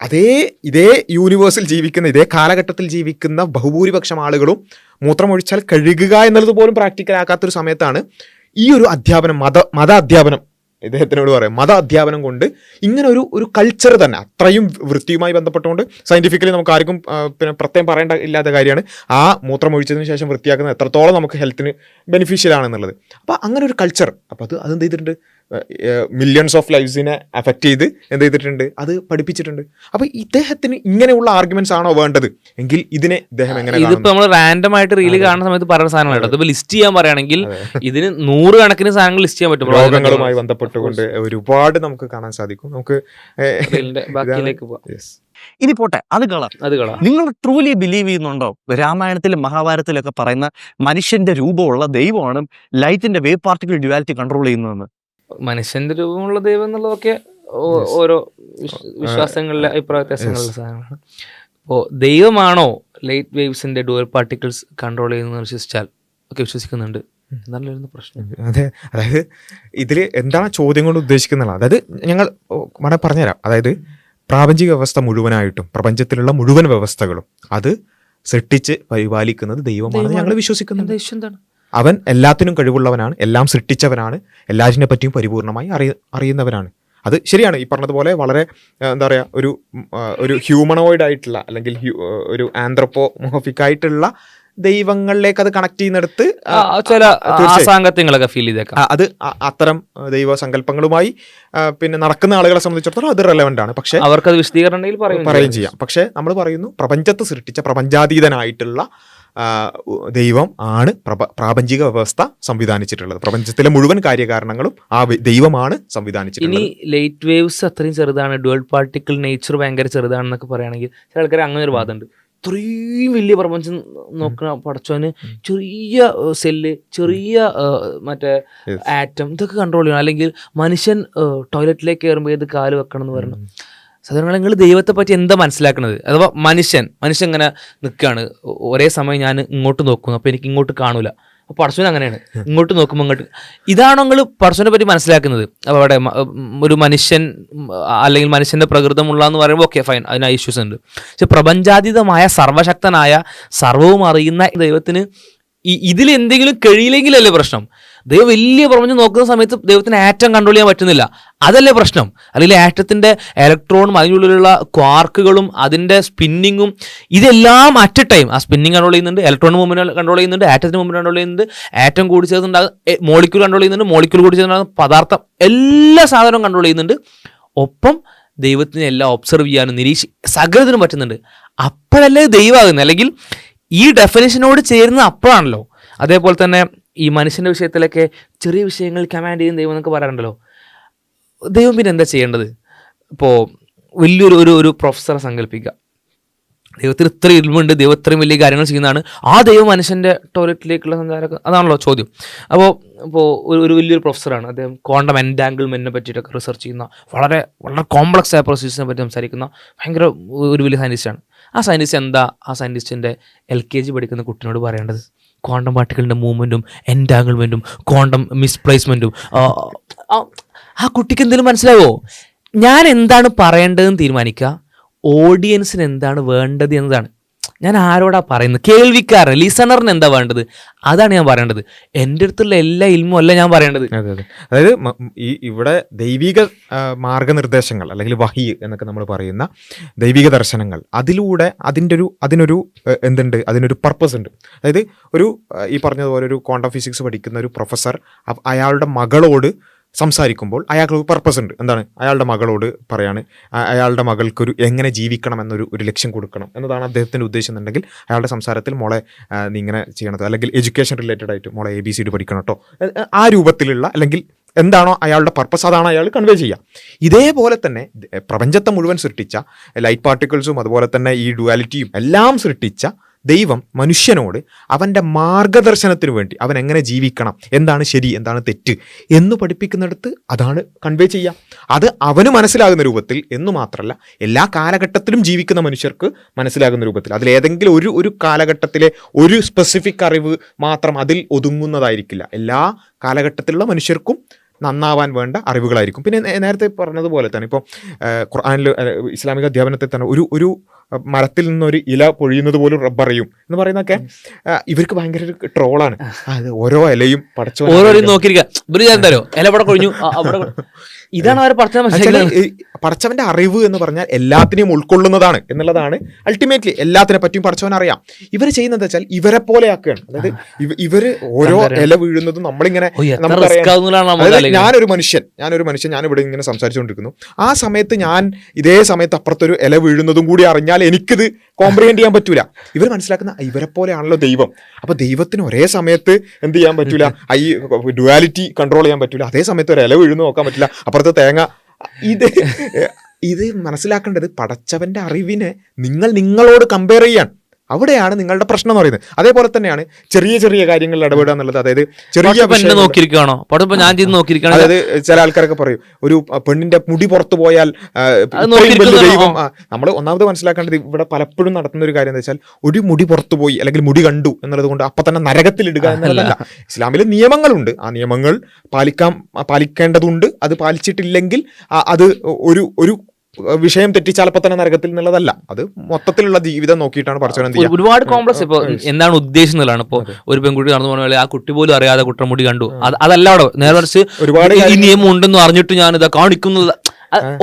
അതേ ഇതേ യൂണിവേഴ്സിൽ ജീവിക്കുന്ന ഇതേ കാലഘട്ടത്തിൽ ജീവിക്കുന്ന ബഹുഭൂരിപക്ഷം ആളുകളും മൂത്രമൊഴിച്ചാൽ കഴുകുക എന്നുള്ളത് പോലും പ്രാക്ടിക്കൽ ആക്കാത്തൊരു സമയത്താണ് ഈ ഒരു അധ്യാപനം മത മത അധ്യാപനം ഇദ്ദേഹത്തിനോട് പറയാം മത അധ്യാപനം കൊണ്ട് ഇങ്ങനെ ഒരു ഒരു കൾച്ചർ തന്നെ അത്രയും വൃത്തിയുമായി ബന്ധപ്പെട്ടുകൊണ്ട് സയന്റിഫിക്കലി നമുക്ക് ആർക്കും പിന്നെ പ്രത്യേകം പറയേണ്ട ഇല്ലാത്ത കാര്യമാണ്. ആ മൂത്രം ഒഴിച്ചതിന് ശേഷം വൃത്തിയാക്കുന്നത് എത്രത്തോളം നമുക്ക് ഹെൽത്തിന് ബെനിഫിഷ്യൽ ആണെന്നുള്ളത്. അപ്പോൾ അങ്ങനെ ഒരു കൾച്ചർ അപ്പോൾ അത് അതെന്ത് ചെയ്തിട്ടുണ്ട്? മില്യൺസ് ഓഫ് ലൈഫ്സിനെ അഫക്റ്റ് ചെയ്ത് എന്ത് ചെയ്തിട്ടുണ്ട്? അത് പഠിപ്പിച്ചിട്ടുണ്ട്. അപ്പൊ ഇദ്ദേഹത്തിന് ഇങ്ങനെയുള്ള ആർഗ്യുമെന്റ്സ് ആണോ വേണ്ടത്? എങ്കിൽ ഇതിനെ ഇദ്ദേഹം എങ്ങനെ ഇതിപ്പോ കാണുന്നു? നമ്മൾ റാൻഡം ആയിട്ട് റീൽ. കാണുന്ന സമയത്ത് പറയുന്ന സാധനങ്ങൾ അതിപ്പോ ലിസ്റ്റ് ചെയ്യാൻ പറയുകയാണെങ്കിൽ. ഇതിന് നൂറ് കണക്കിന് സാധനങ്ങൾ ലിസ്റ്റ് ചെയ്യാൻ പറ്റും. രോഗങ്ങളുമായി ബന്ധപ്പെട്ടുകൊണ്ട് ഒരുപാട് നമുക്ക് കാണാൻ സാധിക്കും. നമുക്ക് ബാക്കിയിലേക്ക് പോവാം. ഇനി പോട്ടെ അത് കളർ. അത് കളാം നിങ്ങൾ ട്രൂലി ബിലീവ് ചെയ്യുന്നുണ്ടോ? രാമായണത്തിലും മഹാഭാരതത്തിലൊക്കെ പറയുന്ന മനുഷ്യന്റെ രൂപമുള്ള ദൈവമാണ് ലൈറ്റിന്റെ വേവ് പാർട്ടിക്കിൾ ഡ്യുവാലിറ്റി കൺട്രോൾ ചെയ്യുന്നതെന്ന്. മനുഷ്യന്റെ രൂപമുള്ള ദൈവം എന്നുള്ളതൊക്കെ ഓരോ വിശ്വ- വിശ്വാസങ്ങളിലെ അഭിപ്രായ വ്യത്യാസങ്ങളിലെ സാധനങ്ങളാണ്. അപ്പോൾ ദൈവമാണോ ലൈറ്റ് വേവ്സിന്റെ ഡുവൽ പാർട്ടിക്കിൾസ് കൺട്രോൾ ചെയ്യുന്നത് വിശ്വസിച്ചാൽ? ഒക്കെ വിശ്വസിക്കുന്നുണ്ട്. വരുന്ന പ്രശ്നം. അതെ. അതായത് ഇതിൽ എന്താണ് ചോദ്യം കൊണ്ട് ഉദ്ദേശിക്കുന്നത് അതായത് ഞങ്ങൾ വേണേൽ പറഞ്ഞുതരാം. അതായത് പ്രാപഞ്ചിക വ്യവസ്ഥ മുഴുവനായിട്ടും പ്രപഞ്ചത്തിലുള്ള മുഴുവൻ വ്യവസ്ഥകളും അത് സൃഷ്ടിച്ച് പരിപാലിക്കുന്നത് ദൈവമാണെന്ന് ഞങ്ങൾ വിശ്വസിക്കുന്നത് വിശ്വസിക്കുന്നുണ്ട്. അവൻ എല്ലാത്തിനും കഴിവുള്ളവനാണ് എല്ലാം സൃഷ്ടിച്ചവനാണ് എല്ലാറ്റിനെ പറ്റിയും പരിപൂർണമായി അറിയ അറിയുന്നവനാണ്. അത് ശരിയാണ്. ഈ പറഞ്ഞതുപോലെ വളരെ എന്താ പറയുക ഒരു ഒരു ഹ്യൂമണോയിഡ് ആയിട്ടുള്ള അല്ലെങ്കിൽ ഒരു ആന്ത്രപ്പോമോഫിക് ആയിട്ടുള്ള ദൈവങ്ങളിലേക്ക് അത് കണക്ട് ചെയ്യുന്നിടത്ത് ചില സാങ്കത്യങ്ങളൊക്കെ ഫീൽ ചെയ്തേക്കാം. അത് അത്തരം ദൈവ സങ്കല്പങ്ങളുമായി പിന്നെ നടക്കുന്ന ആളുകളെ സംബന്ധിച്ചിടത്തോളം അത് റെലവെന്റ് ആണ്. പക്ഷെ അവർക്ക് വിശദീകരണം ഉണ്ടെങ്കിൽ പറയും പറയുകയും ചെയ്യാം. പക്ഷെ നമ്മൾ പറയുന്നു പ്രപഞ്ചത്തെ സൃഷ്ടിച്ച പ്രപഞ്ചാതീതനായിട്ടുള്ള ദൈവം ആണ് പ്രപ- പ്രാപഞ്ചിക വ്യവസ്ഥ സംവിധാനിച്ചിട്ടുള്ളത്. പ്രപഞ്ചത്തിലെ മുഴുവൻ കാര്യകാരണങ്ങളും ആ ദൈവമാണ് സംവിധാനിച്ചിട്ടുള്ളത്. ഇനി ലൈറ്റ് വേവ്സ് അത്രയും ചെറുതാണ്. ഡുവൽ പാർട്ടിക്കിൾ നേച്ചർ ഭയങ്കര ചെറുതാണെന്നൊക്കെ പറയുകയാണെങ്കിൽ ചില ആൾക്കാർ അങ്ങനെ ഒരു വാദമുണ്ട്. ഇത്രയും വലിയ പ്രപഞ്ചം നോക്കണ പടച്ചോന് ചെറിയ സെല്ല് ചെറിയ മറ്റേ ആറ്റം ഇതൊക്കെ കൺട്രോൾ ചെയ്യണം. അല്ലെങ്കിൽ മനുഷ്യൻ ടോയ്ലറ്റിലേക്ക് കയറുമ്പോൾ ഏത് കാൽ വെക്കണം എന്ന് പറയണം. സാധാരണ നിങ്ങൾ ദൈവത്തെ പറ്റി എന്താ മനസ്സിലാക്കുന്നത് അഥവാ മനുഷ്യൻ മനുഷ്യൻ ഇങ്ങനെ നിൽക്കുകയാണ് ഒരേ സമയം ഞാൻ ഇങ്ങോട്ട് നോക്കുന്നു അപ്പോൾ എനിക്ക് ഇങ്ങോട്ട് കാണൂല. അപ്പോൾ പടച്ചവൻ അങ്ങനെയാണ്. ഇങ്ങോട്ട് നോക്കുമ്പോൾ ഇങ്ങോട്ട്. ഇതാണോ നിങ്ങൾ പടച്ചോനെ പറ്റി മനസ്സിലാക്കുന്നത്? അപ്പോൾ അവിടെ ഒരു മനുഷ്യൻ അല്ലെങ്കിൽ മനുഷ്യന്റെ പ്രകൃതമുള്ള എന്ന് പറയുമ്പോൾ ഓക്കെ ഫൈൻ അതിന് ഇഷ്യൂസ് ഉണ്ട്. പക്ഷെ പ്രപഞ്ചാതീതമായ സർവശക്തനായ സർവവും അറിയുന്ന ദൈവത്തിന് ഇതിൽ എന്തെങ്കിലും കഴിയില്ലെങ്കിലല്ലേ പ്രശ്നം? ദൈവം വലിയ പ്രപഞ്ചം നോക്കുന്ന സമയത്ത് ദൈവത്തിന് ആറ്റം കൺട്രോൾ ചെയ്യാൻ പറ്റുന്നില്ല. അതല്ലേ പ്രശ്നം? അല്ലെങ്കിൽ ആറ്റത്തിന്റെ ഇലക്ട്രോണും അതിനുള്ളിലുള്ള ക്വാർക്കുകളും അതിന്റെ സ്പിന്നിങ്ങും ഇതെല്ലാം അറ്റ് ടൈം ആ സ്പിന്നിങ് കൺട്രോൾ ചെയ്യുന്നുണ്ട് ഇലക്ട്രോൺ മൂവ്മെന്റ് കൺട്രോൾ ചെയ്യുന്നുണ്ട് ആറ്റത്തിന് മൂവ്മെന്റ് കൺട്രോൾ ചെയ്യുന്നുണ്ട് ആറ്റം കൂടി ചേർന്നുണ്ടാകും മോളിക്യൂൾ കൺട്രോൾ ചെയ്യുന്നുണ്ട് മോളിക്യൂൾ കൂടി ചേർന്നുണ്ടാകുന്ന പദാർത്ഥം എല്ലാ സാധനവും കൺട്രോൾ ചെയ്യുന്നുണ്ട്. ഒപ്പം ദൈവത്തിനെല്ലാം ഒബ്സർവ് ചെയ്യാനും നിരീക്ഷി സകലത്തിനും പറ്റുന്നുണ്ട്. അപ്പോഴല്ലേ ദൈവമാകുന്നത് അല്ലെങ്കിൽ ഈ ഡെഫിനേഷനോട് ചേരുന്നത് അപ്പോഴാണല്ലോ. അതേപോലെ തന്നെ ഈ മനുഷ്യന്റെ വിഷയത്തിലൊക്കെ ചെറിയ വിഷയങ്ങൾ കമാൻഡ് ചെയ്യുന്ന ദൈവം എന്നൊക്കെ പറയാറുണ്ടല്ലോ. ദൈവം പിന്നെ എന്താ ചെയ്യേണ്ടത്? ഇപ്പോൾ വലിയൊരു ഒരു ഒരു പ്രൊഫസറെ സങ്കല്പിക്കുക. ദൈവത്തിന് ഇത്ര ഇരുമുണ്ട് ദൈവം ഇത്രയും വലിയ കാര്യങ്ങൾ ചെയ്യുന്നതാണ്. ആ ദൈവം മനുഷ്യന്റെ ടോയ്ലറ്റിലേക്കുള്ള സഞ്ചാരമൊക്കെ അതാണല്ലോ ചോദ്യം. അപ്പോൾ ഇപ്പോൾ ഒരു ഒരു വലിയൊരു പ്രൊഫസറാണ് അദ്ദേഹം ക്വാണ്ടം എൻഡാങ്കിൾമെന്റിനെ പറ്റിയിട്ടൊക്കെ റിസർച്ച് ചെയ്യുന്ന വളരെ വളരെ കോംപ്ലക്സ് ആയ പ്രൊസീജിനെ പറ്റി സംസാരിക്കുന്ന ഭയങ്കര ഒരു വലിയ സയന്റിസ്റ്റാണ് ആ സയന്റിസ്റ്റ് എന്താ? ആ സയന്റിസ്റ്റിന്റെ എൽ കെ ജി പഠിക്കുന്ന കുട്ടിനോട് പറയേണ്ടത്. ക്വാണ്ടം പാർട്ടിക്കിളിന്റെ മൂവ്മെന്റും എന്റാങ്കിൾമെന്റും ക്വാണ്ടം മിസ്പ്ലേസ്മെന്റും ആ കുട്ടിക്ക് എന്തെങ്കിലും മനസ്സിലാവോ? ഞാൻ എന്താണ് പറയേണ്ടതെന്ന് തീരുമാനിക്കുക? ഓഡിയൻസിന് എന്താണ് വേണ്ടത് എന്നതാണ്. ഞാൻ ആരോടാ പറയുന്നത്? കേൾവിക്കാരൻ ലിസണറിന് എന്താ വേണ്ടത്? അതാണ് ഞാൻ പറയേണ്ടത്. എന്റെ അടുത്തുള്ള എല്ലാ ഇൽമും അല്ല ഞാൻ പറയേണ്ടത്. അതെ അതെ. അതായത് ഈ ഇവിടെ ദൈവിക മാർഗനിർദ്ദേശങ്ങൾ അല്ലെങ്കിൽ വഹി എന്നൊക്കെ നമ്മൾ പറയുന്ന ദൈവിക ദർശനങ്ങൾ അതിലൂടെ അതിന്റെ ഒരു അതിനൊരു എന്തുണ്ട്? അതിനൊരു പർപ്പസ് ഉണ്ട്. അതായത് ഒരു ഈ പറഞ്ഞതുപോലെ ഒരു ക്വാണ്ടം ഫിസിക്സ് പഠിക്കുന്ന ഒരു പ്രൊഫസർ അയാളുടെ മകളോട് സംസാരിക്കുമ്പോൾ അയാൾക്ക് പർപ്പസ് ഉണ്ട്. എന്താണ്? അയാളുടെ മകളോട് പറയാണ്. അയാളുടെ മകൾക്കൊരു എങ്ങനെ ജീവിക്കണം എന്നൊരു ഒരു ലക്ഷ്യം കൊടുക്കണം എന്നതാണ് അദ്ദേഹത്തിന്റെ ഉദ്ദേശം എന്നുണ്ടെങ്കിൽ അയാളുടെ സംസാരത്തിൽ മോളെ നീ ഇങ്ങനെ ചെയ്യണത്. അല്ലെങ്കിൽ എഡ്യൂക്കേഷൻ റിലേറ്റഡ് ആയിട്ട് മോളെ എ ബി സി ഡി പഠിക്കണം കേട്ടോ ആ രൂപത്തിലുള്ള അല്ലെങ്കിൽ എന്താണോ അയാളുടെ പർപ്പസ് അതാണ് അയാൾ കൺവേ ചെയ്യുക. ഇതേപോലെ തന്നെ പ്രപഞ്ചത്തെ മുഴുവൻ സൃഷ്ടിച്ച ലൈറ്റ് പാർട്ടിക്കിൾസും അതുപോലെ തന്നെ ഈ ഡുവാലിറ്റിയും എല്ലാം സൃഷ്ടിച്ച ദൈവം മനുഷ്യനോട് അവന്റെ മാർഗദർശനത്തിന് വേണ്ടി അവൻ എങ്ങനെ ജീവിക്കണം എന്താണ് ശരി എന്താണ് തെറ്റ് എന്ന് പഠിപ്പിക്കുന്നിടത്ത് അതാണ് കൺവേ ചെയ്യുക. അത് അവന് മനസ്സിലാകുന്ന രൂപത്തിൽ എന്ന് മാത്രമല്ല എല്ലാ കാലഘട്ടത്തിലും ജീവിക്കുന്ന മനുഷ്യർക്ക് മനസ്സിലാകുന്ന രൂപത്തിൽ. അതിലേതെങ്കിലും ഒരു ഒരു കാലഘട്ടത്തിലെ ഒരു സ്പെസിഫിക് അറിവ് മാത്രം അതിൽ ഒതുങ്ങുന്നതായിരിക്കില്ല. എല്ലാ കാലഘട്ടത്തിലുള്ള മനുഷ്യർക്കും നന്നാവാൻ വേണ്ട അറിവുകളായിരിക്കും. പിന്നെ നേരത്തെ പറഞ്ഞതുപോലെ തന്നെ ഇപ്പോൾ ഖുർആാനിൽ ഇസ്ലാമിക അധ്യാപനത്തിൽ തന്നെ ഒരു ഒരു മരത്തിൽ നിന്നൊരു ഇല പൊഴിയുന്നത് പോലും റബ്ബറിയും എന്ന് പറയുന്നൊക്കെ ഇവർക്ക് ഭയങ്കര ഒരു ട്രോളാണ്. അത് ഓരോ ഇലയും പടച്ചു ഓരോ നോക്കിയിരിക്കുക ഇവർ ഞാൻ തരോ? എല ഇവിടെ കൊഴിഞ്ഞു. അവിടെ ഇതാണ് മനസ്സിലാക്കുന്നത് പടച്ചവന്റെ അറിവ് എന്ന് പറഞ്ഞാൽ എല്ലാത്തിനെയും ഉൾക്കൊള്ളുന്നതാണ് എന്നുള്ളതാണ് അൾട്ടിമേറ്റ്ലി എല്ലാത്തിനെ പറ്റിയും പടച്ചവൻ അറിയാം. ഇവർ ചെയ്യുന്നത് വെച്ചാൽ ഇവരെ പോലെ ആക്കുകയാണ്. അതായത് ഇവ- ഇവർ ഓരോ ഇല വീഴുന്നതും നമ്മളിങ്ങനെ ഞാനൊരു മനുഷ്യൻ ഞാനൊരു മനുഷ്യൻ ഞാൻ ഇവിടെ ഇങ്ങനെ സംസാരിച്ചുകൊണ്ടിരിക്കുന്നു. ആ സമയത്ത് ഞാൻ ഇതേ സമയത്ത് അപ്പുറത്തൊരു ഇല വീഴുന്നതും കൂടി അറിഞ്ഞാൽ എനിക്കിത് കോംപ്രിഹെൻഡ് ചെയ്യാൻ പറ്റൂല. ഇവർ മനസ്സിലാക്കുന്ന ഇവരെ പോലെയാണല്ലോ ദൈവം. അപ്പൊ ദൈവത്തിന് ഒരേ സമയത്ത് എന്ത് ചെയ്യാൻ പറ്റൂല? ഐ ഈ ഡുവാലിറ്റി കൺട്രോൾ ചെയ്യാൻ പറ്റൂല. അതേ സമയത്ത് ഒരു ഇല വീഴുന്നു നോക്കാൻ പറ്റില്ല. അപ്പുറത്തെ തേങ്ങ. ഇത് [LAUGHS] ഇത് മനസ്സിലാക്കേണ്ടത് പടച്ചവന്റെ അറിവിനെ നിങ്ങൾ നിങ്ങളോട് കമ്പയർ ചെയ്യാൻ അവിടെയാണ് നിങ്ങളുടെ പ്രശ്നം എന്ന് പറയുന്നത്. അതേപോലെ തന്നെയാണ് ചെറിയ ചെറിയ കാര്യങ്ങളിൽ ഇടപെടുക എന്നുള്ളത്. അതായത് ചെറിയ നോക്കിയിരിക്കുകയാണോ ഞാൻ ചെയ്ത് നോക്കിയിരിക്കണം അതായത് ചില ആൾക്കാരൊക്കെ പറയും ഒരു പെണ്ണിന്റെ മുടി പുറത്തു പോയാൽ ദൈവം. നമ്മൾ ഒന്നാമത് മനസ്സിലാക്കേണ്ടത് ഇവിടെ പലപ്പോഴും നടത്തുന്ന ഒരു കാര്യം എന്താ വെച്ചാൽ ഒരു മുടി പുറത്തു പോയി അല്ലെങ്കിൽ മുടി കണ്ടു എന്നുള്ളത് കൊണ്ട് അപ്പൊ തന്നെ നരകത്തിൽ ഇടുക എന്നുള്ളതല്ല. ഇസ്ലാമിൽ നിയമങ്ങളുണ്ട്. ആ നിയമങ്ങൾ പാലിക്കാൻ പാലിക്കേണ്ടതുണ്ട്. അത് പാലിച്ചിട്ടില്ലെങ്കിൽ അത് ഒരു ഒരു വിഷയം തെറ്റിച്ചാലപ്പത്തന അപ്പൊ തന്നെ നരകത്തിൽ എന്നുള്ളതല്ല അത് മൊത്തത്തിലുള്ള ജീവിതം നോക്കിയിട്ടാണ് ചെയ്യുക. ഒരുപാട് കോംപ്ലക്സ് ഇപ്പൊ. എന്താണ് ഉദ്ദേശിക്കുന്നതാണ് ഇപ്പൊ ഒരു പെൺകുട്ടി നടന്നു പോകുന്ന ആ കുട്ടി പോലും അറിയാതെ കുട്ടമുടി കണ്ടു. അത് അതല്ല അവിടെ നേരെ ഒരുപാട് ഈ നിയമം ഉണ്ടെന്ന് അറിഞ്ഞിട്ട് ഞാൻ ഇതാ കാണിക്കുന്നത്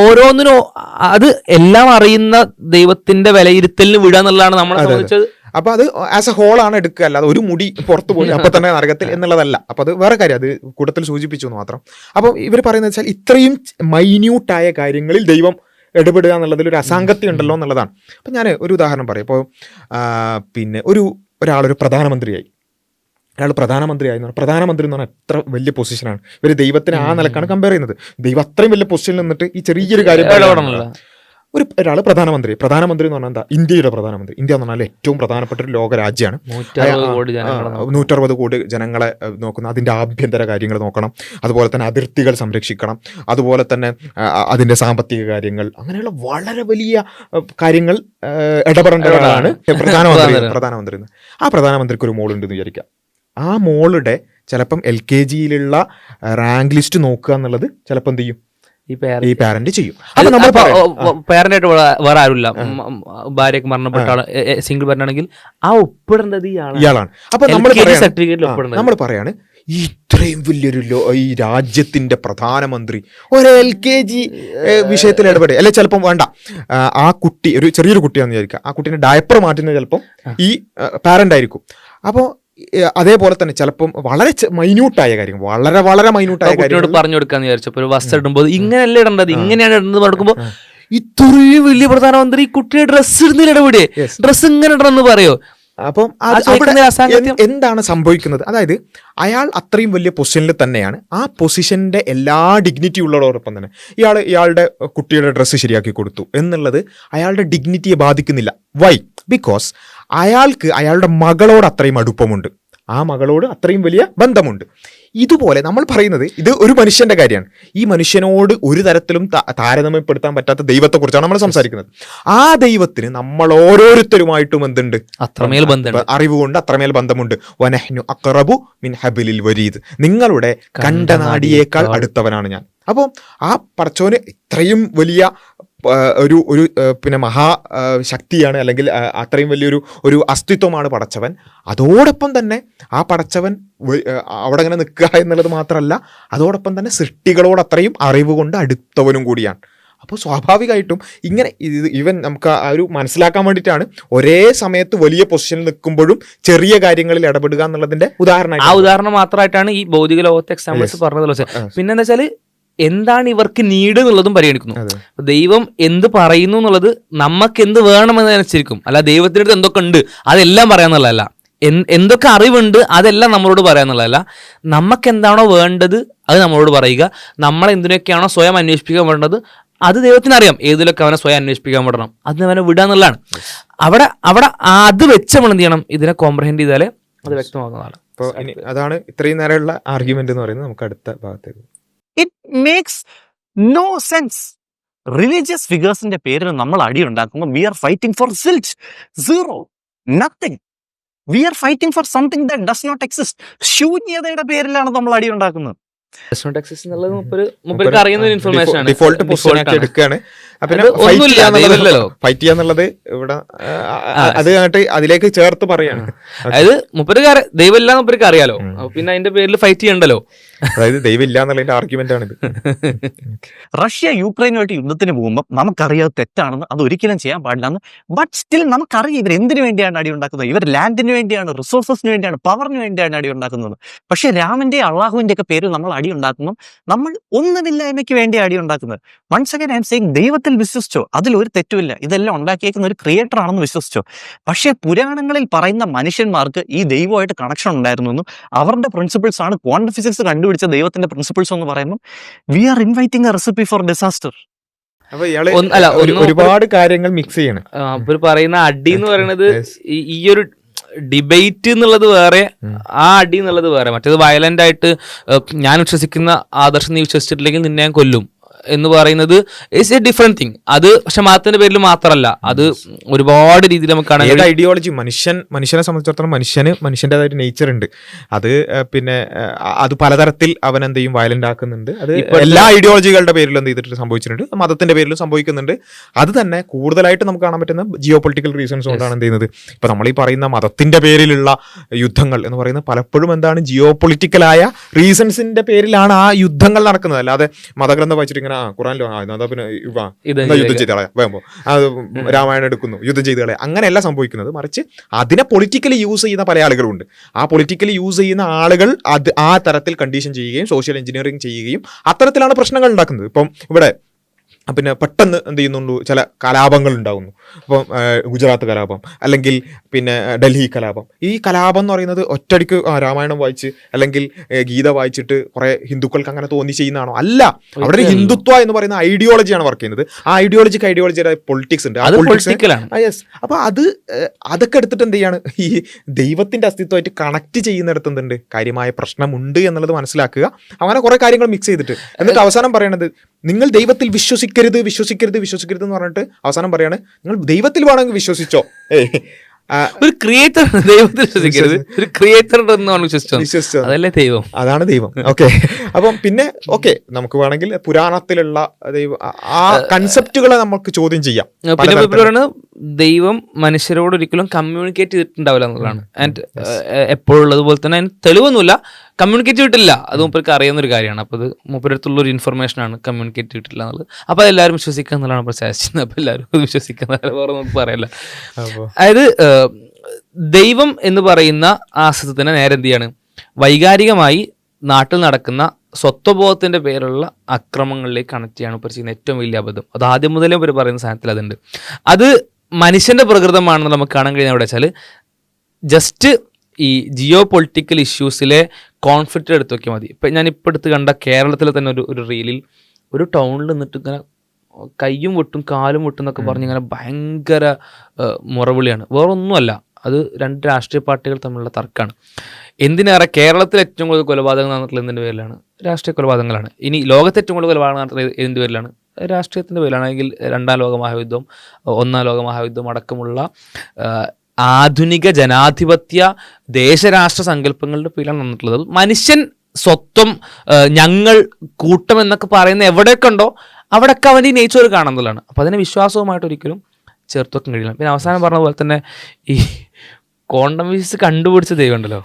ഓരോന്നിനും അത് എല്ലാം അറിയുന്ന ദൈവത്തിന്റെ വിലയിരുത്തലിന് വിടുക എന്നുള്ളതാണ് നമ്മളെ. സംബന്ധിച്ചത്. അപ്പൊ അത് ആസ് എ ഹോൾ ആണ് എടുക്കുക. അല്ലാതെ ഒരു മുടി പുറത്തു പോയി അപ്പൊ തന്നെ നരകത്തിൽ [LAUGHS] എന്നുള്ളതല്ല. അപ്പൊ അത് വേറെ കാര്യം. അത് കൂട്ടത്തിൽ സൂചിപ്പിച്ചു മാത്രം. അപ്പൊ ഇവർ പറയുന്നത് വെച്ചാൽ ഇത്രയും മൈന്യൂട്ടായ കാര്യങ്ങളിൽ ദൈവം ഇടപെടുക എന്നുള്ളതിൽ ഒരു അസാംഗത്യം ഉണ്ടല്ലോ എന്നുള്ളതാണ്. അപ്പം ഞാൻ ഒരു ഉദാഹരണം പറയാം. ഇപ്പോൾ പിന്നെ ഒരു ഒരാളൊരു പ്രധാനമന്ത്രിയായി. അയാൾ പ്രധാനമന്ത്രിയായി എന്ന് പറഞ്ഞാൽ പ്രധാനമന്ത്രി എന്ന് പറഞ്ഞാൽ എത്ര വലിയ പൊസിഷനാണ് ഇവർ ദൈവത്തിന് ആ നിലക്കാണ് കമ്പയർ ചെയ്യുന്നത്. ദൈവം അത്രയും വലിയ പൊസിഷനിൽ നിന്നിട്ട് ഈ ചെറിയൊരു കാര്യം. ഒരു ഒരാൾ പ്രധാനമന്ത്രി. പ്രധാനമന്ത്രി എന്ന് പറഞ്ഞാൽ എന്താ? ഇന്ത്യയുടെ പ്രധാനമന്ത്രി. ഇന്ത്യ എന്ന് പറഞ്ഞാൽ ഏറ്റവും പ്രധാനപ്പെട്ട ഒരു ലോക രാജ്യമാണ് നൂറ്ററുപത് കോടി ജനങ്ങളെ നോക്കുന്ന അതിന്റെ ആഭ്യന്തര കാര്യങ്ങൾ നോക്കണം. അതുപോലെ തന്നെ അതിർത്തികൾ സംരക്ഷിക്കണം. അതുപോലെ തന്നെ അതിന്റെ അതിന്റെ സാമ്പത്തിക കാര്യങ്ങൾ. അങ്ങനെയുള്ള വളരെ വലിയ കാര്യങ്ങൾ ഇടപെടേണ്ടതാണ് ഇടപെടേണ്ട പ്രധാനമന്ത്രി. പ്രധാനമന്ത്രി. പ്രധാനമന്ത്രി ആ പ്രധാനമന്ത്രിക്ക് ഒരു മോളുണ്ടെന്ന് വിചാരിക്കാം. ആ മോളുടെ ചിലപ്പം എൽ കെ ജിയിലുള്ള റാങ്ക് ലിസ്റ്റ് നോക്കുക എന്നുള്ളത് ചിലപ്പോൾ എന്ത് ചെയ്യും? ഈ പേര് പാരന്റ് ചെയ്യും. അപ്പൊ നമ്മൾ പറയാം, ആ, പേരന്റ് ആയിട്ട് വേറെ- ആരുമില്ല. ഭാര്യയൊക്കെ മരണപ്പെട്ട ആൾ സിംഗിൾ പേരന്റ് ആണെങ്കിൽ ആ ഒപ്പിടേണ്ടത് ഈ ഇയാളാണ്. അപ്പൊ നമ്മൾ സർട്ടിഫിക്കറ്റിൽ ഒപ്പിടേണ്ടത്. നമ്മൾ പറയാണ് ഇത്രയും വലിയൊരു ഈ രാജ്യത്തിന്റെ പ്രധാനമന്ത്രി ഒരു എൽ കെ ജി വിഷയത്തിൽ ഇടപെടുക അല്ലെ ചിലപ്പം വേണ്ട. ആ, ആ കുട്ടി ഒരു ചെറിയൊരു കുട്ടിയാണെന്ന് വിചാരിക്കുക. ആ കുട്ടീനെ ഡയപ്പർ മാറ്റുന്നത് ചിലപ്പം ഈ പാരന്റ് ആയിരിക്കും. അപ്പോൾ അതേപോലെ തന്നെ ചിലപ്പം വളരെ മൈന്യൂട്ടായ കാര്യം വളരെ വളരെ മൈന്യൂട്ടായ കാര്യങ്ങൾ. പറഞ്ഞു കൊടുക്കാന്ന് വിചാരിച്ചപ്പോ ഒരു വസ്ത്രം ഇടുമ്പോൾ ഇങ്ങനെയല്ല ഇടേണ്ടത്? ഇങ്ങനെയാണ് ഇടുന്നത് കൊടുക്കുമ്പോ ഇത്രയും വലിയ പ്രധാനമന്ത്രി ഈ കുട്ടിയെ ഡ്രസ്സ് ഇടുന്നില്ല ഇടപെടെ. ഡ്രസ്സ് ഇങ്ങനെ ഇടണമെന്ന് പറയോ? അപ്പം എന്താണ് സംഭവിക്കുന്നത്? അതായത് അയാൾ അത്രയും വലിയ പൊസിഷനിൽ തന്നെയാണ്. ആ പൊസിഷന്റെ എല്ലാ ഡിഗ്നിറ്റി ഉള്ളതോടൊപ്പം തന്നെ ഇയാൾ ഇയാളുടെ കുട്ടിയുടെ ഡ്രസ്സ് ശരിയാക്കി കൊടുത്തു എന്നുള്ളത് അയാളുടെ ഡിഗ്നിറ്റിയെ ബാധിക്കുന്നില്ല. വൈ ബിക്കോസ് അയാൾക്ക് അയാളുടെ മകളോട് അത്രയും അടുപ്പമുണ്ട്. ആ മകളോട് അത്രയും വലിയ ബന്ധമുണ്ട്. ഇതുപോലെ നമ്മൾ പറയുന്നത് ഇത് ഒരു മനുഷ്യന്റെ കാര്യമാണ്. ഈ മനുഷ്യനോട് ഒരു തരത്തിലും താരതമ്യപ്പെടുത്താൻ പറ്റാത്ത ദൈവത്തെക്കുറിച്ചാണ് നമ്മൾ സംസാരിക്കുന്നത്. ആ ദൈവത്തിന് നമ്മൾ ഓരോരുത്തരുമായിട്ടും എന്തുണ്ട്? അത്രമേൽ ബന്ധം അറിവ് കൊണ്ട് അത്രമേൽ ബന്ധമുണ്ട്. വനഹ്നു അക്റബു മിൻ ഹബിലിൽ വരീദ്. നിങ്ങളുടെ കണ്ടനാടിയേക്കാൾ അടുത്തവനാണ് ഞാൻ. അപ്പോൾ ആ പടച്ചോന് ഇത്രയും വലിയ ഒരു ഒരു പിന്നെ മഹാ ശക്തിയാണ് അല്ലെങ്കിൽ അത്രയും വലിയൊരു ഒരു അസ്തിത്വമാണ് പടച്ചവൻ. അതോടൊപ്പം തന്നെ ആ പടച്ചവൻ അവിടെ അങ്ങനെ നിൽക്കുക എന്നുള്ളത് മാത്രമല്ല അതോടൊപ്പം തന്നെ സൃഷ്ടികളോട് അത്രയും അറിവ് കൊണ്ട് അടുത്തവനും കൂടിയാണ്. അപ്പോൾ സ്വാഭാവികമായിട്ടും ഇങ്ങനെ ഇത് ഇവൻ നമുക്ക് ആ ഒരു മനസ്സിലാക്കാൻ വേണ്ടിയിട്ടാണ് ഒരേ സമയത്ത് വലിയ പൊസിഷനിൽ നിൽക്കുമ്പോഴും ചെറിയ കാര്യങ്ങളിൽ ഇടപെടുക എന്നുള്ളതിന്റെ ആ ഉദാഹരണം മാത്രമായിട്ടാണ് ഈ ഭൗതിക ലോകത്തെ എക്സാമ്പിൾസ് പറഞ്ഞത് പിന്നെന്താ പിന്നെ എന്താ വെച്ചാൽ എന്താണ് ഇവർക്ക് നീട് എന്നുള്ളതും പരിഗണിക്കുന്നു. ദൈവം എന്ത് പറയുന്നു എന്നുള്ളത് നമുക്ക് എന്ത് വേണമെന്നനുസരിക്കും അല്ല ദൈവത്തിന്റെ അടുത്ത് എന്തൊക്കെ ഉണ്ട് അതെല്ലാം പറയാന്നുള്ളതല്ല. എന്തൊക്കെ അറിവുണ്ട് അതെല്ലാം നമ്മളോട് പറയാന്നുള്ളതല്ല. നമുക്ക് എന്താണോ വേണ്ടത് അത് നമ്മളോട് പറയുക. നമ്മൾ എന്തിനൊക്കെയാണോ സ്വയം അന്വേഷിപ്പിക്കാൻ വേണ്ടത് അത് ദൈവത്തിന് അറിയാം. ഏതിലൊക്കെ അവനെ സ്വയം അന്വേഷിപ്പിക്കാൻ വിടണം അത് അവനെ വിടുക എന്നുള്ളതാണ്. അവിടെ അവിടെ അത് വെച്ച് നമ്മൾ എന്ത് ചെയ്യണം? ഇതിനെ കോംപ്രഹെൻഡ് ചെയ്താലേ അത് വ്യക്തമാകുന്നതാണ്. അപ്പോൾ അതാണ് ഇത്രയും നേരമുള്ള ആർഗ്യുമെന്റ് എന്ന് പറയുന്നത്. നമുക്ക് അടുത്ത ഭാഗത്തേക്ക് മേക്സ് നോ സെൻസ് റിലീജിയസ് ഫിഗേഴ്സിന്റെ പേരിൽ നമ്മൾ അടി ഉണ്ടാക്കുമ്പോൾ we are fighting for silt zero nothing we are fighting for something that does not exist ശൂന്യതയുടെ പേരിലാണ് നമ്മൾ അടി ഉണ്ടാക്കുന്നത്. എന്നുള്ളത് മുപ്പര് മുപ്പർക്ക് അറിയുന്ന ഒരു ഇൻഫർമേഷൻ ആണ്. ഡിഫോൾട്ട് പൊസിഷൻ ആക്കി എടുക്കുകയാണ്. ഫൈറ്റ് ചെയ്യാന്നുള്ളത് ഇവിടെ അത് അതിലേക്ക് ചേർത്ത് പറയാണ്. അതായത് മുപ്പര് ദൈവമില്ല മുപ്പർക്ക് അറിയാലോ. പിന്നെ അതിന്റെ പേരിൽ ഫൈറ്റ് ചെയ്യണ്ടല്ലോ. അതായത് ദൈവം ഇല്ല എന്നുള്ളതിന്റെ ആർഗ്യുമെന്റ് ആണിത്. [LAUGHS] റഷ്യ യുക്രൈനുമായിട്ട് യുദ്ധത്തിന് പോകുമ്പോൾ നമുക്കറിയാം തെറ്റാണെന്ന് അത് ഒരിക്കലും ചെയ്യാൻ പാടില്ലെന്ന് ബട്ട് സ്റ്റിൽ നമുക്കറിയാം ഇവർ എന്തിനു വേണ്ടിയാണ് അടി ഉണ്ടാക്കുന്നത്? ഇവർ ലാൻഡിന് വേണ്ടിയാണ് റിസോഴ്സസിന് വേണ്ടിയാണ് പവറിന് വേണ്ടിയാണ് അടി ഉണ്ടാക്കുന്നത്. പക്ഷേ രാമന്റെ അള്ളാഹുവിന്റെ ഒക്കെ പേരിൽ നമ്മൾ അടി ഉണ്ടാക്കുമ്പോൾ നമ്മൾ ഒന്നുമില്ലായ്മയ്ക്ക് വേണ്ടി അടി ഉണ്ടാക്കുന്നത്. Once again I'm saying ദൈവത്തിൽ വിശ്വസിച്ചോ അതിൽ ഒരു തെറ്റുമില്ല ഇതെല്ലാം ഉണ്ടാക്കിയേക്കുന്ന ഒരു ക്രിയേറ്റർ ആണെന്ന് വിശ്വസിച്ചോ. പക്ഷേ പുരാണങ്ങളിൽ പറയുന്ന മനുഷ്യന്മാർക്ക് ഈ ദൈവമായിട്ട് കണക്ഷൻ ഉണ്ടായിരുന്നു എന്നും അവരുടെ പ്രിൻസിപ്പിൾസ് ആണ് ക്വാണ്ടം ഫിസിക്സ് കണ്ടുപിടിച്ച ദൈവത്തിന്റെ പ്രിൻസിപ്പിൾസ് എന്ന് പറയുമ്പോൾ we are inviting a recipe for disaster അല്ല, ഒരുപാട് കാര്യങ്ങൾ മിക്സ് ചെയ്യണം. അപ്പൊ പറയുന്ന അടി എന്ന് പറയുന്നത് ഈ ഒരു ഡിബേറ്റ് എന്നുള്ളത് വേറെ ആ അടി എന്നുള്ളത് വേറെ. മറ്റേത് വയലന്റ് ആയിട്ട് ഞാൻ വിശ്വസിക്കുന്ന ആദർശം നീ വിശ്വസിച്ചിട്ടില്ലെങ്കിൽ നിന്നെ ഞാൻ കൊല്ലും. എന്ന് പറയുന്നത് ഇറ്റ്സ് എ ഡിഫറെന്റ് തിങ് അത് പക്ഷെ മതത്തിന്റെ പേരിൽ മാത്രമല്ല. അത് ഒരുപാട് രീതിയിൽ നമുക്ക് കാണാൻ ഐഡിയോളജി മനുഷ്യൻ മനുഷ്യനെ സംബന്ധിച്ചിടത്തോളം മനുഷ്യന് മനുഷ്യന്റെതായിട്ട് നേച്ചർ ഉണ്ട്. അത് പിന്നെ അത് പലതരത്തിൽ അവൻ എന്ത് ചെയ്യും? വയലന്റ് ആക്കുന്നുണ്ട്. അത് എല്ലാ ഐഡിയോളജികളുടെ പേരിലും എന്ത് ചെയ്തിട്ട് സംഭവിച്ചിട്ടുണ്ട്. മതത്തിന്റെ പേരിലും സംഭവിക്കുന്നുണ്ട്. അത് തന്നെ കൂടുതലായിട്ട് നമുക്ക് കാണാൻ പറ്റുന്ന ജിയോ പൊളിറ്റിക്കൽ റീസൺസ് കൊണ്ടാണ് എന്ത് ചെയ്യുന്നത്. ഇപ്പൊ നമ്മൾ ഈ പറയുന്ന മതത്തിന്റെ പേരിലുള്ള യുദ്ധങ്ങൾ എന്ന് പറയുന്നത് പലപ്പോഴും എന്താണ്? ജിയോ പൊളിറ്റിക്കലായ റീസൺസിന്റെ പേരിലാണ് ആ യുദ്ധങ്ങൾ നടക്കുന്നത്. അല്ലാതെ മതഗ്രന്ഥം വായിച്ചിട്ട് ഇങ്ങനെ ആ ഖുറാനിലോ ആ എന്നാ പിന്നെ യുദ്ധം ചെയ്ത് കളയാം. വേമ്പോ അത് രാമായണം എടുക്കുന്നു യുദ്ധം ചെയ്ത് കളയാം. അങ്ങനെയല്ല സംഭവിക്കുന്നത്. മറിച്ച് അതിനെ പൊളിറ്റിക്കലി യൂസ് ചെയ്യുന്ന പല ആളുകളുണ്ട്. ആ പൊളിറ്റിക്കലി യൂസ് ചെയ്യുന്ന ആളുകൾ അത് ആ തരത്തിൽ കണ്ടീഷൻ ചെയ്യുകയും സോഷ്യൽ എഞ്ചിനീയറിംഗ് ചെയ്യുകയും അത്തരത്തിലാണ് പ്രശ്നങ്ങൾ ഉണ്ടാക്കുന്നത്. ഇപ്പം ഇവിടെ പിന്നെ പെട്ടെന്ന് എന്ത് ചെയ്യുന്നുള്ളൂ? ചില കലാപങ്ങൾ ഉണ്ടാകുന്നു അപ്പം ഗുജറാത്ത് കലാപം അല്ലെങ്കിൽ പിന്നെ ഡൽഹി കലാപം. ഈ കലാപം എന്ന് പറയുന്നത് ഒറ്റടിക്ക് രാമായണം വായിച്ച് അല്ലെങ്കിൽ ഗീത വായിച്ചിട്ട് കുറെ ഹിന്ദുക്കൾക്ക് അങ്ങനെ തോന്നി ചെയ്യുന്നതാണോ? അല്ല. അവിടെ ഒരു ഹിന്ദുത്വ എന്ന് പറയുന്ന ഐഡിയോളജിയാണ് വർക്ക് ചെയ്യുന്നത്. ആ ഐഡിയോളജിക്ക് ഐഡിയോളജിയുടെ പൊളിറ്റിക്സ് ഉണ്ട്. യെസ് അപ്പൊ അത് അതൊക്കെ എടുത്തിട്ട് എന്ത് ചെയ്യാണ്? ഈ ദൈവത്തിന്റെ അസ്തിത്വമായിട്ട് കണക്ട് ചെയ്യുന്നിടത്ത് എന്തുണ്ട്? കാര്യമായ പ്രശ്നമുണ്ട് എന്നുള്ളത് മനസ്സിലാക്കുക. അങ്ങനെ കുറെ കാര്യങ്ങൾ മിക്സ് ചെയ്തിട്ട്. എന്നിട്ട് അവസാനം പറയണത് നിങ്ങൾ ദൈവത്തിൽ വിശ്വസിക്കരുത് വിശ്വസിക്കരുത് വിശ്വസിക്കരുത് എന്ന് പറഞ്ഞിട്ട് അവസാനം പറയാണ് നിങ്ങൾ ദൈവത്തിൽ വേണമെങ്കിൽ വിശ്വസിച്ചോ? ഏയ് ഒരു ക്രിയേറ്റർ ദൈവത്തിൽ വിശ്വസിക്കരുത്. ഒരു ക്രിയേറ്റർ വിശ്വസിച്ചോ? അതല്ലേ ദൈവം. അതാണ് ദൈവം. ഓക്കെ അപ്പം പിന്നെ ഓക്കെ നമുക്ക് വേണമെങ്കിൽ പുരാണത്തിലുള്ള ദൈവം ആ കൺസെപ്റ്റുകളെ നമുക്ക് ചോദ്യം ചെയ്യാം. ദൈവം മനുഷ്യരോട് ഒരിക്കലും കമ്മ്യൂണിക്കേറ്റ് ചെയ്തിട്ടുണ്ടാവില്ല എന്നുള്ളതാണ്. ആൻഡ് എപ്പോഴും ഉള്ളതുപോലെ തന്നെ അതിന് തെളിവൊന്നുമില്ല. കമ്മ്യൂണിക്കേറ്റ് ചെയ്തിട്ടില്ല. അത് മൂപ്പർക്ക് അറിയുന്ന ഒരു കാര്യമാണ്. അപ്പോൾ അത് മൂപ്പരടുത്തുള്ള ഒരു ഇൻഫർമേഷൻ ആണ് കമ്മ്യൂണിക്കേറ്റ് ചെയ്തിട്ടില്ല എന്നുള്ളത്. അപ്പോൾ അതെല്ലാവരും വിശ്വസിക്കുക എന്നുള്ളതാണ് ഇപ്പോൾ സജസ്റ്റ് അപ്പോൾ എല്ലാവരും അത് വിശ്വസിക്കുന്ന വേറെ നമുക്ക് പറയല്ല അതായത് ദൈവം എന്ന് പറയുന്ന ആ നേരെ എന്ത് ചെയ്യാണ്? വൈകാരികമായി നാട്ടിൽ നടക്കുന്ന സ്വത്വബോധത്തിന്റെ പേരുള്ള അക്രമങ്ങളിലേക്ക് കണക്ട് ചെയ്യാണ് ഇപ്പോൾ ചെയ്യുന്ന ഏറ്റവും വലിയ അബദ്ധം. അത് ആദ്യം മുതലേ ഇവർ പറയുന്ന സാധനത്തിൽ അതുണ്ട്. അത് മനുഷ്യന്റെ പ്രകൃതമാണെന്ന് നമുക്ക് കാണാൻ കഴിയുന്ന എവിടെ വെച്ചാൽ ജസ്റ്റ് ഈ ജിയോ പൊളിറ്റിക്കൽ ഇഷ്യൂസിലെ കോൺഫ്ലിക്റ്റ് എടുത്ത് നോക്കിയാൽ മതി. ഇപ്പം ഞാൻ ഇപ്പോൾ എടുത്ത് കണ്ട കേരളത്തിലെ തന്നെ ഒരു ഒരു റീലിൽ ഒരു ടൗണിൽ നിന്നിട്ട് ഇങ്ങനെ കയ്യും വെട്ടും കാലും വെട്ടും എന്നൊക്കെ പറഞ്ഞ് ഇങ്ങനെ ഭയങ്കര മുറവിളിയാണ്. വേറൊന്നുമല്ല. അത് രണ്ട് രാഷ്ട്രീയ പാർട്ടികൾ തമ്മിലുള്ള തർക്കമാണ്. എന്തിനേറെ കേരളത്തിൽ ഏറ്റവും കൂടുതൽ കൊലപാതകം നടന്നിട്ടുള്ള എന്തിന്റെ പേരിലാണ്? രാഷ്ട്രീയ കൊലപാതകങ്ങളാണ്. ഇനി ലോകത്ത് ഏറ്റവും കൂടുതൽ കൊലപാതകം നടത്തുന്നത് എന്തിന്റെ പേരിലാണ്? രാഷ്ട്രീയത്തിന്റെ പേരിലാണെങ്കിൽ രണ്ടാം ലോക മഹായുദ്ധം ഒന്നാം ലോക മഹായുദ്ധം അടക്കമുള്ള ആധുനിക ജനാധിപത്യ ദേശരാഷ്ട്ര സങ്കല്പങ്ങളുടെ പേരിലാണ് വന്നിട്ടുള്ളത് മനുഷ്യൻ സ്വത്വം ഞങ്ങൾ കൂട്ടം എന്നൊക്കെ പറയുന്ന എവിടെയൊക്കെ ഉണ്ടോ അവിടെയൊക്കെ അവന്റെ ഈ നേച്ചർ കാണുന്നതാണ്. അപ്പം അതിനെ വിശ്വാസവുമായിട്ട് ഒരിക്കലും ചേർത്ത് വെക്കാൻ കഴിയില്ല. പിന്നെ അവസാനം പറഞ്ഞ പോലെ തന്നെ ഈ കോണ്ടം ഫിസിക്സ് കണ്ടുപിടിച്ച ദൈവം ഉണ്ടല്ലോ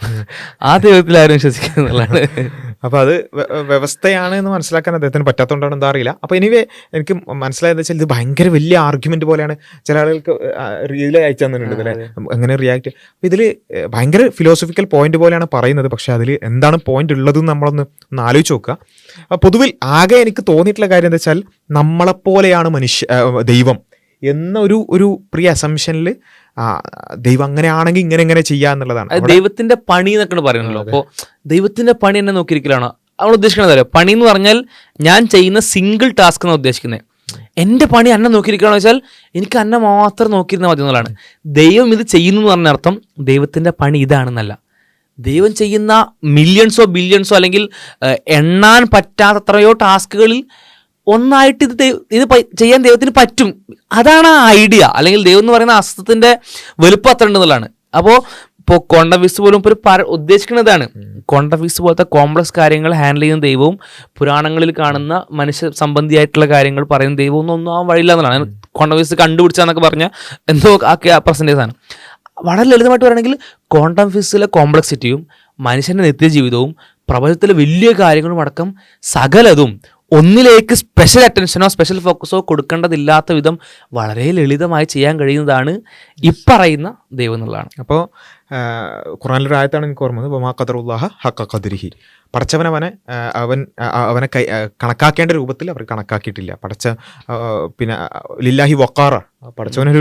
ആ ദൈവത്തിൽ ആരും വിശ്വസിക്കുക അപ്പോൾ അത് വ്യവസ്ഥയാണ് എന്ന് മനസ്സിലാക്കാൻ അദ്ദേഹത്തിന് പറ്റാത്തതുകൊണ്ടാണ് എന്താ അറിയില്ല. അപ്പൊ എനിവേ എനിക്ക് മനസ്സിലായെന്ന് വെച്ചാൽ ഇത് ഭയങ്കര വലിയ ആർഗ്യുമെന്റ് പോലെയാണ് ചില ആളുകൾക്ക് റീൽ അയച്ചു തന്നിട്ടുണ്ട് അല്ലെ? എങ്ങനെ റിയാക്ട് അപ്പൊ ഇതിൽ ഭയങ്കര ഫിലോസഫിക്കൽ പോയിന്റ് പോലെയാണ് പറയുന്നത്. പക്ഷെ അതിൽ എന്താണ് പോയിന്റ് ഉള്ളതെന്ന് നമ്മളൊന്ന് ഒന്ന് ആലോചിച്ച് നോക്കുക. അപ്പൊ പൊതുവിൽ ആകെ എനിക്ക് തോന്നിയിട്ടുള്ള കാര്യം എന്താ വെച്ചാൽ നമ്മളെപ്പോലെയാണ് മനുഷ്യ ദൈവം എന്നൊരു ഒരു ഒരു പ്രിയ അസംഷനിൽ ദൈവം അങ്ങനെയാണെങ്കിൽ ഇങ്ങനെ ഇങ്ങനെ ചെയ്യുക എന്നുള്ളതാണ്. ദൈവത്തിന്റെ പണി എന്നൊക്കെ പറയുന്നല്ലോ അപ്പോൾ അപ്പോ ദൈവത്തിന്റെ പണി എന്നെ നോക്കിയിരിക്കലാണ്. അവൾ ഉദ്ദേശിക്കുന്നത് അറിയോ? പണി എന്ന് പറഞ്ഞാൽ ഞാൻ ചെയ്യുന്ന സിംഗിൾ ടാസ്ക് എന്നാണ് ഉദ്ദേശിക്കുന്നത്. എന്റെ പണി അന്നെ നോക്കിയിരിക്കുകയാണെന്ന് വെച്ചാൽ എനിക്ക് അന്നെ മാത്രം നോക്കിയിരുന്നാൽ മതി എന്നുള്ളതാണ്. ദൈവം ഇത് ചെയ്യുന്നു എന്ന് പറഞ്ഞ അർത്ഥം ദൈവത്തിന്റെ പണി ഇതാണെന്നല്ല. ദൈവം ചെയ്യുന്ന മില്യൺസോ ബില്യൺസോ അല്ലെങ്കിൽ എണ്ണാൻ പറ്റാത്തത്രയോ ടാസ്കുകളിൽ ഒന്നായിട്ട് ഇത് ഇത് ചെയ്യാൻ ദൈവത്തിന് പറ്റും. അതാണ് ആ ഐഡിയ. അല്ലെങ്കിൽ ദൈവം എന്ന് പറയുന്ന അസ്തത്തിന്റെ വലുപ്പം അത്ര ഉണ്ടെന്നുള്ളതാണ്. അപ്പോൾ ഇപ്പോൾ കോണ്ടഫീസ് പോലും ഇപ്പോൾ ഒരു പര ഉദ്ദേശിക്കുന്നതാണ്. കോണ്ടഫീസ് പോലത്തെ കോംപ്ലക്സ് കാര്യങ്ങൾ ഹാൻഡിൽ ചെയ്യുന്ന ദൈവവും പുരാണങ്ങളിൽ കാണുന്ന മനുഷ്യ സംബന്ധിയായിട്ടുള്ള കാര്യങ്ങൾ പറയുന്ന ദൈവവും ഒന്നും ഒന്നും വഴിയില്ല എന്നുള്ളതാണ്. കോണ്ടഫീസ് കണ്ടുപിടിച്ചാന്നൊക്കെ പറഞ്ഞ എന്തോ ആ പെർസെന്റേജ് ആണ് വളരെ ലളിതമായിട്ട് പറയുകയാണെങ്കിൽ ക്വാണ്ടം ഫിസിക്സിലെ കോംപ്ലക്സിറ്റിയും മനുഷ്യന്റെ നിത്യജീവിതവും പ്രപഞ്ചത്തിലെ വലിയ കാര്യങ്ങളും അടക്കം സകലതും ഒന്നിലേക്ക് സ്പെഷ്യൽ അറ്റൻഷനോ സ്പെഷ്യൽ ഫോക്കസോ കൊടുക്കേണ്ടതില്ലാത്ത വിധം വളരെ ലളിതമായി ചെയ്യാൻ കഴിയുന്നതാണ് ഇപ്പറയുന്ന ദൈവം എന്നുള്ളതാണ്. അപ്പോൾ ഖുറാനിലൊരു ആയത്താണ് എനിക്ക് ഓർമ്മത് ബമാ ഖദറുല്ലാഹ ഹക്ക ഖദരിഹി. പടച്ചവനവനെ അവൻ അവനെ കൈ കണക്കാക്കേണ്ട രൂപത്തിൽ അവർ കണക്കാക്കിയിട്ടില്ല. പടച്ച പിന്നെ ലില്ലാഹി വക്കാറ പടച്ചവനൊരു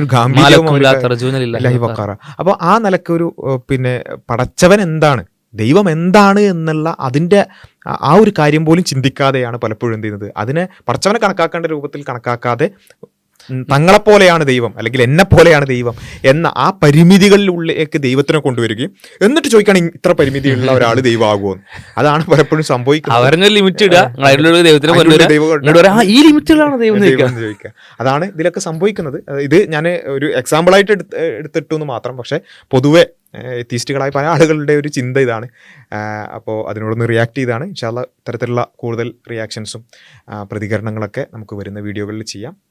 ലില്ലാഹി വക്കാറ അപ്പോൾ ആ നിലയ്ക്ക് ഒരു പിന്നെ പടച്ചവൻ എന്താണ്? ദൈവം എന്താണ് എന്നുള്ള അതിന്റെ ആ- ഒരു കാര്യം പോലും ചിന്തിക്കാതെയാണ് പലപ്പോഴും എന്ത് ചെയ്യുന്നത്. അതിനെ പടച്ചവനെ കണക്കാക്കേണ്ട രൂപത്തിൽ കണക്കാക്കാതെ തങ്ങളെപ്പോലെയാണ് ദൈവം അല്ലെങ്കിൽ എന്നെ പോലെയാണ് ദൈവം എന്ന ആ പരിമിതികളിലുള്ളിലേക്ക് ദൈവത്തിനെ കൊണ്ടുവരികയും എന്നിട്ട് ചോദിക്കുകയാണെങ്കിൽ ഇത്ര പരിമിതിയുള്ള ഒരാൾ ദൈവമാകുമോ? അതാണ് പലപ്പോഴും സംഭവിക്കുന്നത്. ലിമിറ്റ് ഇടുക ഈ ദൈവം ചോദിക്കുക? അതാണ് ഇതിലൊക്കെ സംഭവിക്കുന്നത്. ഇത് ഞാൻ ഒരു എക്സാമ്പിളായിട്ട് എടുത്ത് എടുത്തിട്ടു എന്ന് മാത്രം. പക്ഷേ പൊതുവെ തീസ്റ്റുകളായ പല ആളുകളുടെ ഒരു ചിന്ത ഇതാണ്. അപ്പോൾ അതിനോടൊന്ന് റിയാക്ട് ചെയ്താണ്. ഇൻഷാല്ല ഇത്തരത്തിലുള്ള കൂടുതൽ റിയാക്ഷൻസും പ്രതികരണങ്ങളൊക്കെ നമുക്ക് വരുന്ന വീഡിയോകളിൽ ചെയ്യാം.